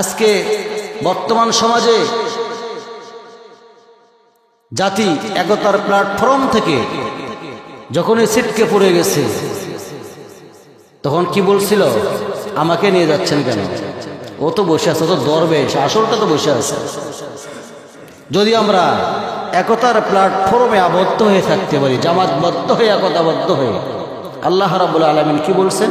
আজকে বর্তমান সমাজে জাতি একতার প্ল্যাটফর্ম থেকে যখনই সিটকে পড়ে গেছে, তখন কি বলছিল? আমাকে নিয়ে যাচ্ছেন কেন? ও তো বসে আছে তো দরবেশ আসলটা তো বসে আছে। যদি আমরা একতার প্ল্যাটফর্মে আবদ্ধ হয়ে থাকতে পারি, জামাতবদ্ধ হয়ে, একতাবদ্ধ হয়ে, আল্লাহ রাবুল আলমিন কি বলছেন?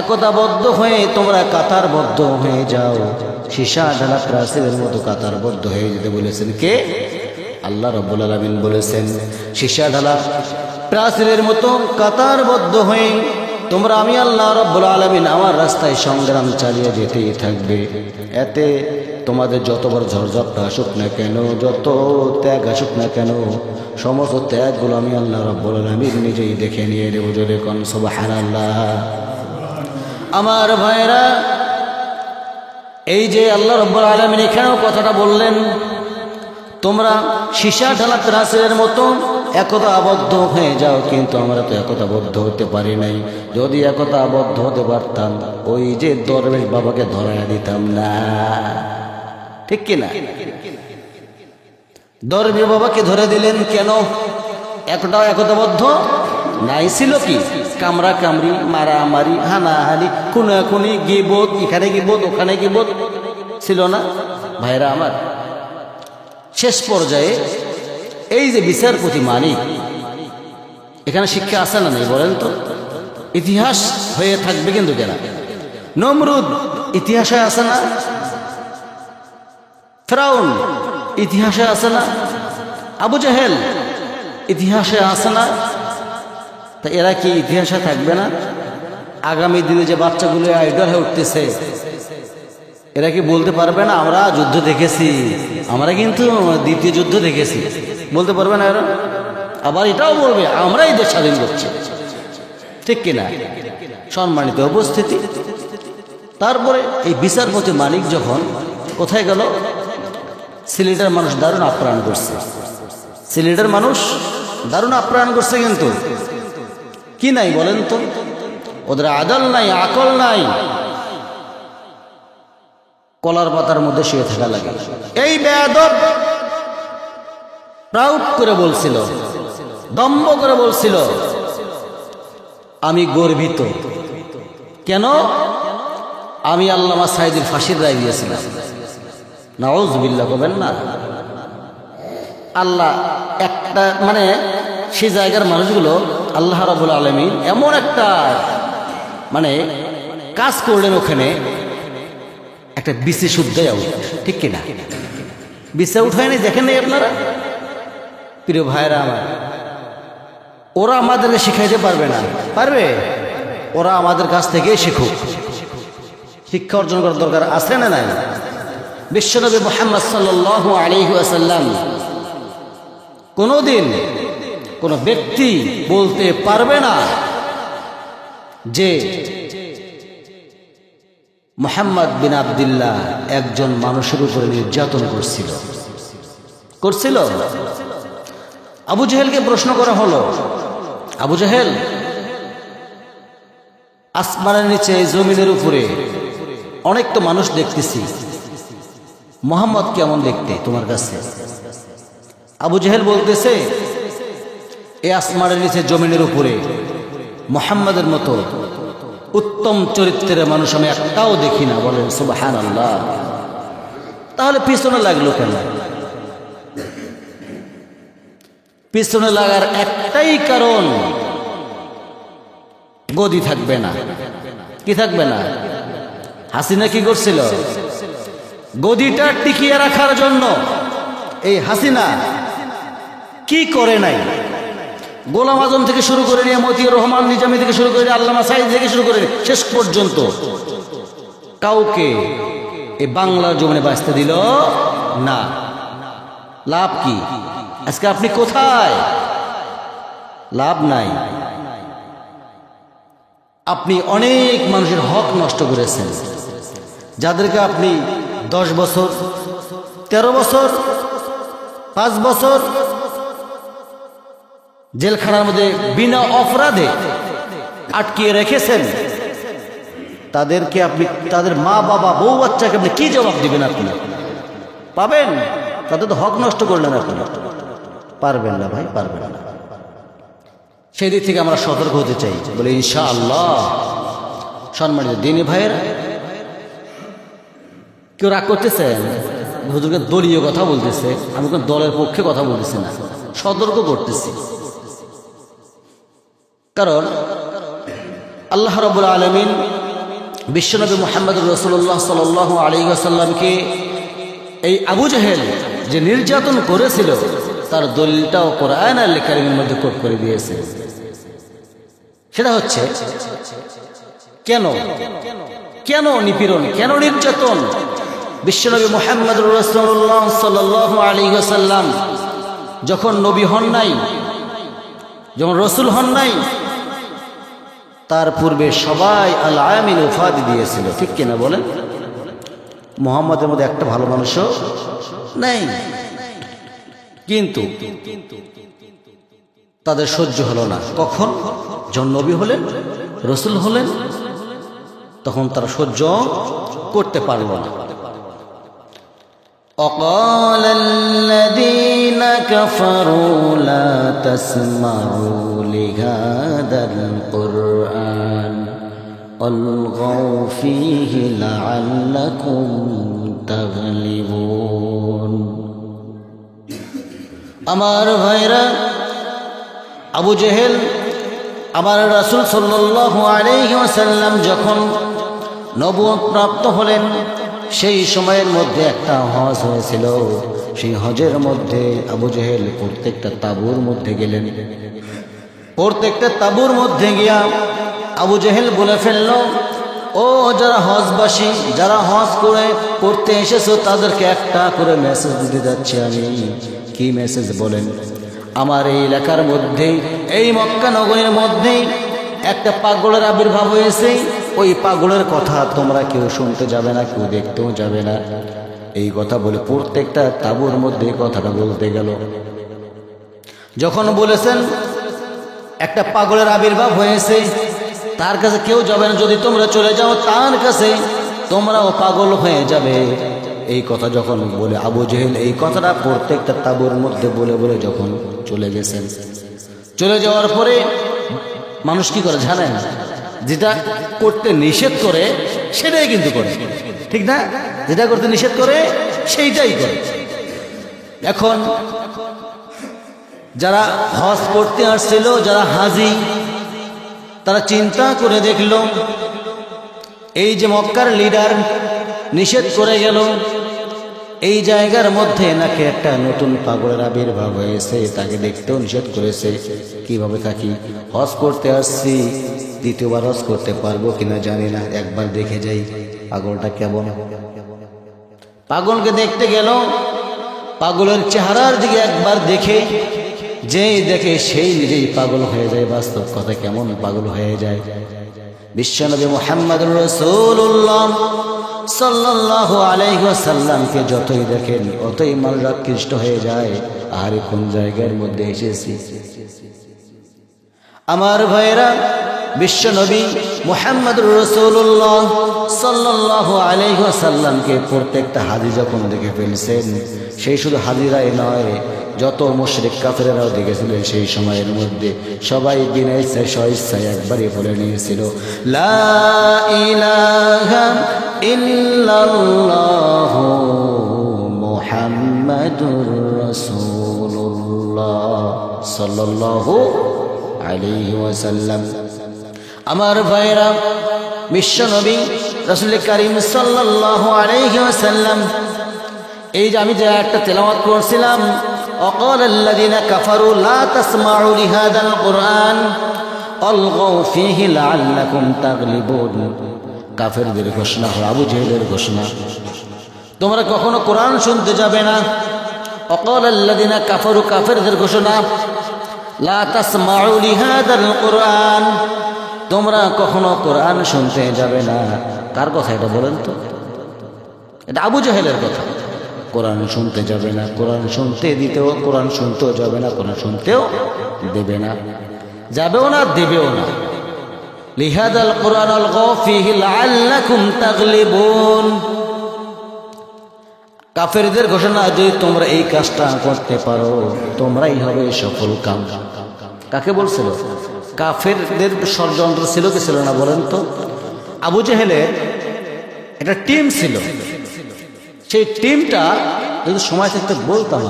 একতাবদ্ধ হয়ে তোমরা কাতারবদ্ধ হয়ে যাও। সীসা ঢালা প্রাচীরের মতো কাতারবদ্ধ হয়ে যেতে বলেছেন কে? আল্লাহ রব্বুল আলমিন বলেছেন, সীসা ঢালা প্রাচীরের মতো কাতারবদ্ধ হয়ে তোমরা আমি আল্লাহ রব্বুল আলমিন আমার রাস্তায় সংগ্রাম চালিয়ে যেতেই থাকবে। এতে তোমাদের যত বড় ঝড়ঝপটা আসুক না কেন, যত ত্যাগ আসুক না কেন, সমস্ত ত্যাগগুলো আমি আল্লাহ রব্বুল আলমিন নিজেই দেখে নিয়ে নেব জোরে কন সবাহান আল্লাহ আমার ভাইরা এই যে আল্লাহ রব্বুল আলমিন এখানেও কথাটা বললেন, তোমরা সীসা ঢালা প্রাচীরের মতো একতা আবদ্ধ হয়ে যাও, কিন্তু আমরা তো একতা আবদ্ধ হতে পারি নাই। যদি একতা আবদ্ধ হতে পারতাম, ওই যে দরবেশ বাবাকে ধরাই দিতাম না। ঠিক কিনা দরবেশ বাবাকে ধরে দিলেন কেন? একটাও একতাবদ্ধ নাই ছিল কি? কামরা কামড়ি মারামারি, হানাহানি, খুনাখুনি গিবোধ এখানে গিবোধ ওখানে গিবোধ ছিল না? ভাইরা আমার, শেষ পর্যায়ে এই যে বিচারপতি মানিক এখানে শিক্ষা আছে না নেই বলেন তো? ইতিহাস হয়ে থাকবে কিন্তু কেন? নমরুদ ইতিহাসে আছে না? ফ্রাউন ইতিহাসে আছে না? আবু জাহেল ইতিহাসে আছে না? তা এরা কি ইতিহাসে থাকবে না? আগামী দিনে যে বাচ্চাগুলো আইডল হয়ে উঠতেছে, এরা কি বলতে পারবে না, আমরা যুদ্ধ দেখেছি, আমরা কিন্তু দ্বিতীয় যুদ্ধ দেখেছি বলতে পারবে না এরা? আবার এটাও বলবে, আমরাই দেশ স্বাধীন করছি ঠিক কিনা? সম্মানিত উপস্থিতি। তারপরে এই বিচারপতি মানিক যখন কোথায় গেল? সিলেটের মানুষ দারুণ আপ্যায়ন করছে। সিলেটের মানুষ দারুণ আপ্যায়ন করছে কিন্তু। কি নাই বলেন তো? ওদের আদল নাই, আকল নাই। কলার পাতার মধ্যে শুয়ে থাকা লাগে। এই বেয়াদব প্রাউড করে বলছিল, দম্ভ করে বলছিল, আমি গর্বিত। কেন? আমি আল্লামা সাইদের ফাঁসির রায় দিয়েছিলাম। নাওজ বিল্লা করবেন না? আল্লাহ একটা মানে সেই জায়গার মানুষগুলো আল্লাহ রাবুল আলমী এমন একটা মানে কাজ করলেন ওখানে, একটা বিসি শুদ্ধ ঠিক কিনা? বিসে উঠায়নি দেখেন নাই আপনারা? প্রিয় ভাইরা আমার, ওরা আমাদেরকে শিখাইতে পারবে না। পারবে? ওরা আমাদের কাছ থেকে শিখুক। শিক্ষা অর্জন করার দরকার আছে না নাই? বিশ্বনবী মোহাম্মদ সাল্লাহ আলী আসাল্লাম কোনোদিন কোনো ব্যক্তি বলতে পারবে না যে মোহাম্মদ বিন আবদুল্লাহ একজন মানুষের উপরে নির্যাতন করছিল। করছিল? আবু জাহেলকে প্রশ্ন করা হলো, আবু জাহেল, আসমানের নিচে, জমিনের উপরে অনেক তো মানুষ দেখতেছি। মোহাম্মদ কেমন দেখতে তোমার কাছে? আবু জাহেল বলতেছে এ আসমানের নিচে, জমিনের উপরে, মোহাম্মদের মতো উত্তম চরিত্রের মানুষ আমি একটাও দেখি না। বলেন সুবাহান আল্লাহ তাহলে পিছনে লাগল কেন? পিছনে লাগার একটাই কারণ, গদি থাকবে না। কি থাকবে না? হাসিনা কি করছিল? গদিটা টিকিয়ে রাখার জন্য। এই হাসিনা কি করে নাই? গোলাম আজম থেকে শুরু করে নিয়ে মতিউর রহমান, নিজামী থেকে শুরু করে নিয়ে আল্লামা সাইদ থেকে শুরু করে শেষ পর্যন্ত কাউকে এই বাংলার জমিনে বাঁচতে দিল না। লাভ কি? আজকে আপনি কোথায়? লাভ নাই। আপনি অনেক মানুষের হক নষ্ট করেছেন। যাদেরকে আপনি দশ বছর, তেরো বছর, পাঁচ বছর জেলখানার মধ্যে বিনা অপরাধে আটকিয়ে রেখেছেন। তাদেরকে আপনি, তাদের মা, বাবা, বউ, বাচ্চাকে আপনি কি জবাব দিবেন আপনি? পাবেন? তাদের তো হক নষ্ট করলেন আপনি। পারবেন না ভাই, পারবেন না। সেই দিক থেকে আমরা সতর্ক হতে চাই। বলে ইনশা আল্লাহ সম্মানিত দিনী ভাইয়ের, কেউ রাগ করতেছেন? হুজুরকে দলীয় কথা বলতেছে, আমি কোন দলের পক্ষে কথা বলতেছি না। সতর্ক করতেছি। কারণ আল্লাহ রবুল আলমিন বিশ্বনবী মোহাম্মদ রসুল্লাহ সাল আলী আসাল্লামকে এই আবু জাহেল যে নির্যাতন করেছিল, তার দলিলটাও কোরআন আল কারিমের মধ্যে কোট করে দিয়েছে। সেটা হচ্ছে, কেন? কেন নিপীড়ন? কেন নির্যাতন? বিশ্বনবী মোহাম্মদ রসুল্লাহ সাল আলী আসাল্লাম যখন নবী হন নাই, যখন রসুল হন নাই তার পূর্বে সবাই আল আয়ামিন উফাদি দিয়েছিল ঠিক কিনা বলেন মোহাম্মদের মধ্যে একটা ভালো মানুষও নেই কিন্তু তাদের সহ্য হলো না কখন যখন নবী হলেন রসুল হলেন তখন তারা সহ্য করতে পারল না وقال الذين كفروا لا تسمعوا لهذا القرآن والغوا فيه لعلكم تغلبون আমার ভাইরা আবু জেহেল আমার রাসুল সাল্লাল্লাহু আলাইহি ওয়াসাল্লাম যখন নবুয়ত প্রাপ্ত হলেন সেই সময়ের মধ্যে একটা হজ হয়েছিল সেই হজের মধ্যে আবু জেহেল প্রত্যেকটা তাবুর মধ্যে গেলেন প্রত্যেকটা তাবুর মধ্যে গিয়া আবু জেহেল বলে ফেলল, ও যারা হজবাসী, যারা হজ করে পড়তে এসেছ, তাদেরকে একটা করে মেসেজ দিতে যাচ্ছি আমি। কি মেসেজ বলেন? আমার এই এলাকার মধ্যেই, এই মক্কা নগরীর মধ্যেই একটা পাগলের আবির্ভাব হয়েছে। ওই পাগলের কথা তোমরা কেউ শুনতে যাবে না, কেউ দেখতেও যাবে না। এই কথা বলে প্রত্যেকটা তাবুর মধ্যে কথাটা বলতে গেল। যখন বলেছেন, একটা পাগলের আবির্ভাব হয়েছে তার কাছে কেউ যাবে না। যদি তোমরা চলে যাও তার কাছে, তোমরাও পাগল হয়ে যাবে। এই কথা যখন বলে আবু জেহেল, এই কথাটা প্রত্যেকটা তাবুর মধ্যে বলে বলে যখন চলে গেছেন। চলে যাওয়ার পরে মানুষ কি করে জানেন? যেটা করতে নিষেধ করে, সেটাই কিন্তু করে। ঠিক না? যেটা করতে নিষেধ করে, সেইটাই করে। এখন যারা হজ করতে আসছিল, যারা হাজি তারা চিন্তা করে দেখল, এই যে মক্কার লিডার নিষেধ করে গেল, এই জায়গার মধ্যে নাকি একটা নতুন পাগলের আবির্ভাব হয়েছে, তাকে দেখতেও নিষেধ করেছে। কীভাবে থাকি হজ করতে আসছি, দ্বিতীয়বার হজ করতে পারব কিনা জানি না, একবার দেখে যাই, পাগলটা কেমন। পাগলকে দেখতে গেল, পাগলের চেহারার দিকে একবার দেখে যেই দেখে সেই নিজেই পাগল হয়ে যায়, বাস্তব কথা কেমন পাগল হয়ে যায়। বিশ্বনবী মোহাম্মদ রসুল্লাহ সাল্লাহ আলাইসাল্লামকে যতই দেখেন, অতই মানুষ কৃষ্ট হয়ে যায়। আর কোন জায়গার মধ্যে এসেছি? আমার ভাইরা বিশ্বনবী মোহাম্মদ রসুল্লাহ সাল্লাহ আলাইসাল্লামকে প্রত্যেকটা হাজি যখন দেখে ফেলছেন, সেই শুধু হাজিরাই নয়, যত মুশরিক কাফেরাও দেখেছিলেন সেই সময়ের মধ্যে সবাই বিনা ইচ্ছায় স্বইচ্ছায় একবারই বলে নিয়েছিল, লা ইলাহা ইল্লাল্লাহ মুহাম্মাদুর ওয়াসাল্লাম। আমার ভাইরা বিশ্বনবী রসুল করিম সাল্লাহ আলহ্লাম এই যে আমি যে একটা তেলাওয়াত করছিলাম, অকল আল্লাদিনা কাফারু লা তাসমাউ লিহাদাল কোরআন অলগৌ ফিহি লাআল্লাকুম তাগলিবুন। কাফেরদের ঘোষণা, আবু জেহেলের ঘোষণা। তোমরা কখনো কোরআন শুনতে যাবে না? অকল আল্লাদিনা কাফারু, কাফেরদের ঘোষণা, লা তাসমাউ লিহাদাল কোরআন তোমরা কখনো কোরআন শুনতে যাবে না। কার কথা এটা বলেন তো? এটা আবু জাহেলের কথা। কোরআন শুনতে যাবে না, কোরআন শুনতে দিতেও, কোরআন শুনতেও যাবে না, কোরআন শুনতেও দেবে না। যাবেও না, দেবেও না। লিহাদাল কোরআন কাফেরদের ঘোষণা যদি তোমরা এই কাজটা করতে পারো, তোমরাই হবে সফল কাম। কাকে বলছিল? কাফেরদের ষড়যন্ত্র ছিল কি ছিল না বলেন তো? আবু জেহেলের একটা টিম ছিল। সেই টিমটা যদি সময় থাকতে বলতাম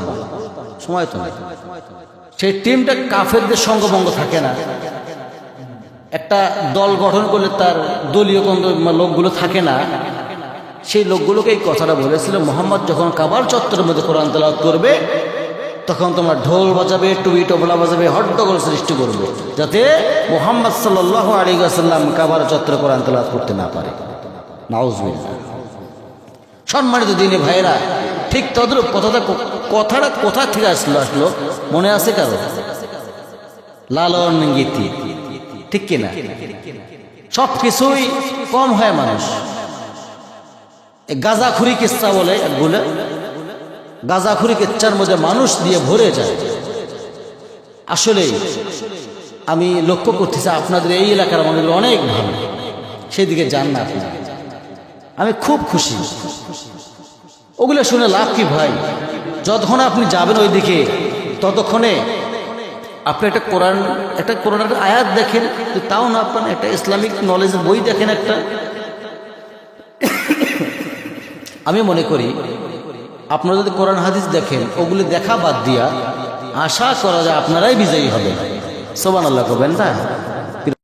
সময় তো সেই টিমটা কাফেরদের সঙ্গভঙ্গ থাকে না। একটা দল গঠন করলে তার দলীয় কোন লোকগুলো থাকে না। সেই লোকগুলোকে এই কথাটা বলেছিল, মোহাম্মদ যখন কাবার চত্বরের মধ্যে কোরআন তেলাওয়াত করবে তখন তোমার ঢোল বাজাবে টুবি টবলা বাজাবে, হট্টগোল সৃষ্টি করবে, যাতে মোহাম্মদ সাল্লাহ আলী আসাল্লাম কাবার চত্বরে কোরআন তেলাওয়াত করতে না পারে। সম্মানিত দিনে ভাইরা ঠিক তদ্রুপ কথাটা কথাটা কোথা থেকে আসলো আসলো? মনে আছে কারও? লালন গীতি। ঠিক কিনা? সব কিছুই কম হয় মানুষ। গাঁজাখুরি কিচ্ছা বলে একগুলো? গাঁজাখুরি কিচ্ছার মধ্যে মানুষ দিয়ে ভরে যায়। আসলে আমি লক্ষ্য করতেছি আপনাদের এই এলাকার মানুষগুলো অনেক ভালো। সেদিকে যান না আপনি। আমি খুব খুশি। ওগুলো শুনে লাভ কি ভাই? যতক্ষণ আপনি যাবেন ওই দিকে ততক্ষণে আপনি একটা কোরআন, একটা কোরআনের আয়াত দেখেন তাও না আপনার একটা ইসলামিক নলেজের বই দেখেন একটা। আমি মনে করি আপনারা যদি কোরআন হাদিস দেখেন, ওগুলি দেখা বাদ দিয়া আশা করা যায় আপনারাই বিজয়ী হবে সোবান আল্লাহ করবেন না?